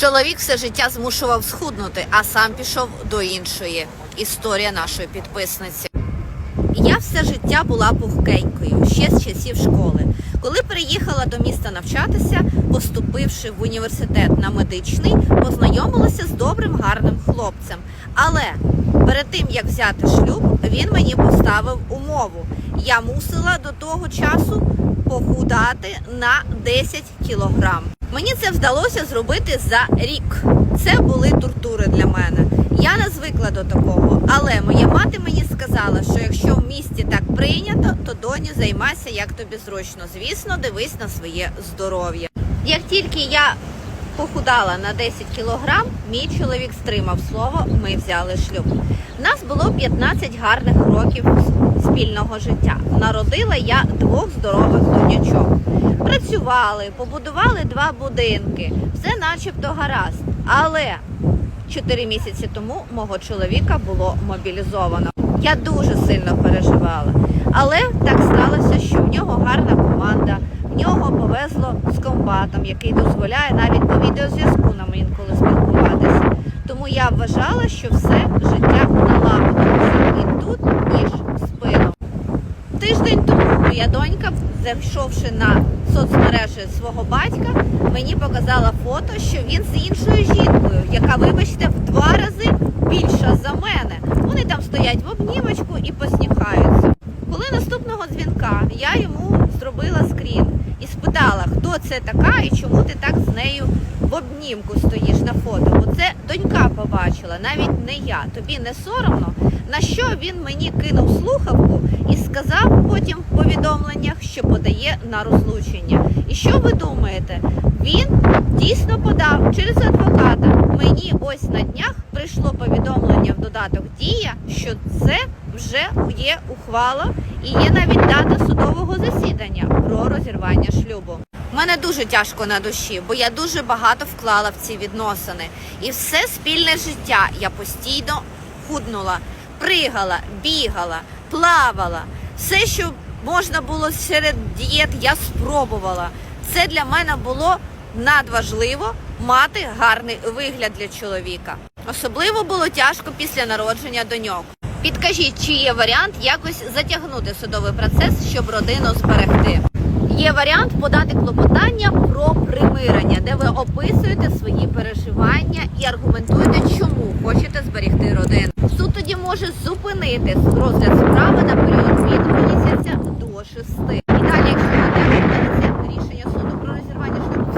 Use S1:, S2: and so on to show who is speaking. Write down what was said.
S1: Чоловік все життя змушував схуднути, а сам пішов до іншої. Історія нашої підписниці. Я все життя була пухкенькою, ще з часів школи. Коли переїхала до міста навчатися, поступивши в університет на медичний, познайомилася з добрим гарним хлопцем. Але перед тим як взяти шлюб, він мені поставив умову. Я мусила до того часу похудати на 10 кілограм. Мені це вдалося зробити за рік. Це були тортури для мене. Я не звикла до такого, але моя мати мені сказала, що якщо в місті так прийнято, то доню займайся як тобі зручно. Звісно, дивись на своє здоров'я. Як тільки я похудала на 10 кілограм, мій чоловік стримав слово, ми взяли шлюб. У нас було 15 гарних років спільного життя. Народила я двох здорових донячок. Працювали, побудували два будинки, все начебто гаразд. Але чотири місяці тому мого чоловіка було мобілізовано. Я дуже сильно переживала. Але так сталося, що в нього гарна команда, в нього повезло з комбатом, який дозволяє навіть по відеозв'язку нам інколи спілкуватися. Тому я вважала, що все життя налагодилося і тут, ніж. Тиждень тому моя донька, зайшовши на соцмережі свого батька, мені показала фото, що він з іншою жінкою, яка, вибачте, в два рази більша за мене. Вони там стоять в обнімочку і посміхаються. Коли наступного дзвінка я йому зробила скрін спитала, хто це така і чому ти так з нею в обнімку стоїш на фото. Бо це донька побачила, навіть не я. Тобі не соромно. На що він мені кинув слухавку і сказав потім в повідомленнях, що подає на розлучення. І що ви думаєте? Він дійсно подав через адвоката. Мені ось на днях прийшло повідомлення в додаток Дія, що це вже є ухвала і є навіть дата судового засідання про розірвання шлюбу. У мене дуже тяжко на душі, бо я дуже багато вклала в ці відносини. І все спільне життя я постійно худнула, пригала, бігала, плавала. Все, що можна було серед дієт, я спробувала. Це для мене було надважливо мати гарний вигляд для чоловіка. Особливо було тяжко після народження доньок. Підкажіть, чи є варіант якось затягнути судовий процес, щоб родину зберегти? Є варіант подати клопотання про примирення, де ви описуєте свої переживання і аргументуєте, чому хочете зберегти родину. Суд тоді може зупинити розгляд